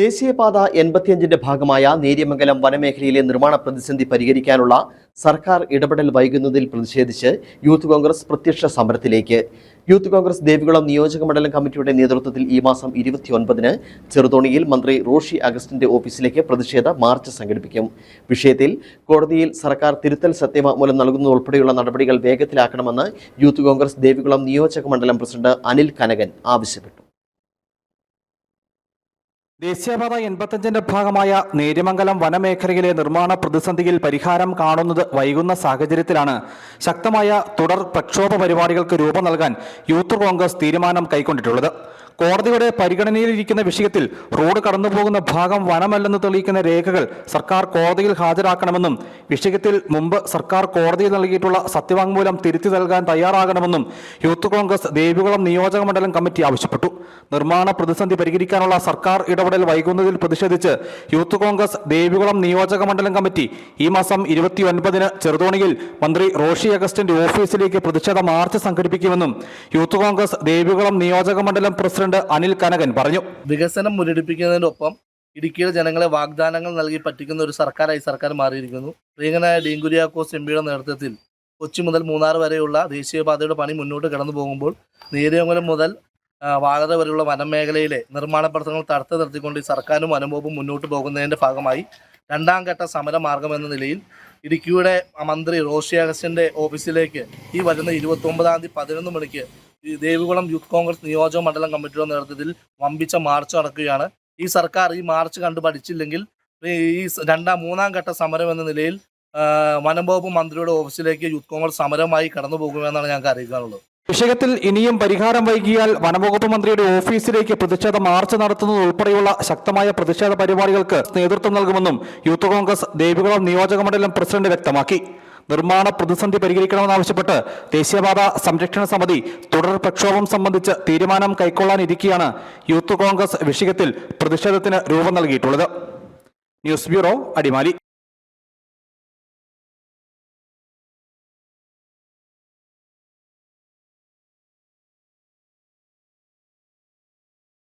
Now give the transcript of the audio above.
ദേശീയപാത എൺപത്തിയഞ്ചിന്റെ ഭാഗമായ നേര്യമംഗലം വനമേഖലയിലെ നിർമ്മാണ പ്രതിസന്ധി പരിഹരിക്കാനുള്ള സർക്കാർ ഇടപെടൽ വൈകുന്നതിൽ പ്രതിഷേധിച്ച് യൂത്ത് കോൺഗ്രസ് പ്രത്യക്ഷ സമരത്തിലേക്ക്. യൂത്ത് കോൺഗ്രസ് ദേവികുളം നിയോജക മണ്ഡലം കമ്മിറ്റിയുടെ നേതൃത്വത്തിൽ ഈ മാസം ഇരുപത്തിയൊൻപതിന് ചെറുതോണിയിൽ മന്ത്രി റോഷി അഗസ്റ്റിന്റെ ഓഫീസിലേക്ക് പ്രതിഷേധ മാർച്ച് സംഘടിപ്പിക്കും. വിഷയത്തിൽ കോടതിയിൽ സർക്കാർ തിരുത്തൽ സത്യവാങ്മൂലം നൽകുന്നതുൾപ്പെടെയുള്ള നടപടികൾ വേഗത്തിലാക്കണമെന്ന് യൂത്ത് കോൺഗ്രസ് ദേവികുളം നിയോജക മണ്ഡലം പ്രസിഡന്റ് അനിൽ കനകൻ ആവശ്യപ്പെട്ടു. ദേശീയപാത എൺപത്തഞ്ചിന്റെ ഭാഗമായ നേര്യമംഗലം വനമേഖലയിലെ നിർമ്മാണ പ്രതിസന്ധിയിൽ പരിഹാരം കാണുന്നത് വൈകുന്ന സാഹചര്യത്തിലാണ്. ശക്തമായ തുടർ പ്രക്ഷോഭ പരിപാടികൾക്ക് രൂപം നൽകാൻ യൂത്ത് കോൺഗ്രസ് തീരുമാനം കൈക്കൊണ്ടിട്ടുള്ളത്. കോടതിയുടെ പരിഗണനയിലിരിക്കുന്ന വിഷയത്തിൽ റോഡ് കടന്നുപോകുന്ന ഭാഗം വനമല്ലെന്ന് തെളിയിക്കുന്ന രേഖകൾ സർക്കാർ കോടതിയിൽ ഹാജരാക്കണമെന്നും വിഷയത്തിൽ മുമ്പ് സർക്കാർ കോടതിയിൽ നൽകിയിട്ടുള്ള സത്യവാങ്മൂലം തിരുത്തി നൽകാൻ തയ്യാറാകണമെന്നും യൂത്ത് കോൺഗ്രസ് ദേവികുളം നിയോജക മണ്ഡലം കമ്മിറ്റി ആവശ്യപ്പെട്ടു. നിർമ്മാണ പ്രതിസന്ധി പരിഹരിക്കാനുള്ള സർക്കാർ ഇടപെടൽ വൈകുന്നതിൽ പ്രതിഷേധിച്ച് യൂത്ത് കോൺഗ്രസ് ദേവികുളം നിയോജക മണ്ഡലം കമ്മിറ്റി ഈ മാസം ഇരുപത്തിയൊൻപതിന് ചെറുതോണിയിൽ മന്ത്രി റോഷി അഗസ്റ്റിന്റെ ഓഫീസിലേക്ക് പ്രതിഷേധ മാർച്ച് സംഘടിപ്പിക്കുമെന്നും യൂത്ത് കോൺഗ്രസ് ദേവികുളം നിയോജക മണ്ഡലം പ്രസിഡന്റ് അനിൽ കനകൻ പറഞ്ഞു. വികസനം മുരടിപ്പിക്കുന്നതിനൊപ്പം ഇടുക്കിയിലെ ജനങ്ങളെ വാഗ്ദാനങ്ങൾ നൽകി പറ്റിക്കുന്ന ഒരു സർക്കാരായി സർക്കാർ മാറിയിരിക്കുന്നു. പ്രിയങ്കനായ ഡീൻ കുര്യാക്കോസ് എം പിയുടെ നേതൃത്വത്തിൽ കൊച്ചി മുതൽ മൂന്നാർ വരെയുള്ള ദേശീയപാതയുടെ പണി മുന്നോട്ട് കടന്നു പോകുമ്പോൾ നീരമംഗലം മുതൽ വാഗത വരെയുള്ള വനമേഖലയിലെ നിർമ്മാണ പ്രവർത്തനങ്ങൾ തടുത്തു നിർത്തിക്കൊണ്ട് ഈ സർക്കാരും വനംവകുപ്പും മുന്നോട്ട് പോകുന്നതിന്റെ ഭാഗമായി രണ്ടാം ഘട്ട സമരമാർഗം എന്ന നിലയിൽ ഇടുക്കിയുടെ മന്ത്രി റോഷി അഗസ്റ്റിന്റെ ഓഫീസിലേക്ക് ഈ വരുന്ന ഇരുപത്തി ഒമ്പതാം തീയതി പതിനൊന്ന് മണിക്ക് ദേവികുളം യൂത്ത് കോൺഗ്രസ് നിയോജക മണ്ഡലം കമ്മിറ്റിയുടെ നേതൃത്വത്തിൽ വമ്പിച്ച മാർച്ച് നടക്കുകയാണ്. ഈ സർക്കാർ ഈ മാർച്ച് കണ്ടു പഠിച്ചില്ലെങ്കിൽ ഈ രണ്ടാം മൂന്നാം ഘട്ട സമരം എന്ന നിലയിൽ വനം വകുപ്പ് മന്ത്രിയുടെ ഓഫീസിലേക്ക് യൂത്ത് കോൺഗ്രസ് സമരമായി കടന്നു പോകുമെന്നാണ് ഞങ്ങൾക്ക് അറിയിക്കാനുള്ളത്. വിഷയത്തിൽ ഇനിയും പരിഹാരം വൈകിയാൽ വനംവകുപ്പ് മന്ത്രിയുടെ ഓഫീസിലേക്ക് പ്രതിഷേധ മാർച്ച് നടത്തുന്നത് ഉൾപ്പെടെയുള്ള ശക്തമായ പ്രതിഷേധ പരിപാടികൾക്ക് നേതൃത്വം നൽകുമെന്നും യൂത്ത് കോൺഗ്രസ് ദേവികുളം നിയോജക മണ്ഡലം പ്രസിഡന്റ് വ്യക്തമാക്കി. നിർമ്മാണ പ്രതിസന്ധി പരിഹരിക്കണമെന്നാവശ്യപ്പെട്ട് ദേശീയപാത സംരക്ഷണ സമിതി തുടർ പ്രക്ഷോഭം സംബന്ധിച്ച് തീരുമാനം കൈക്കൊള്ളാനിരിക്കെയാണ് യൂത്ത് കോൺഗ്രസ് വിഷയത്തിൽ പ്രതിഷേധത്തിന് രൂപം നൽകിയിട്ടുള്ളത്. News bureau Adimali.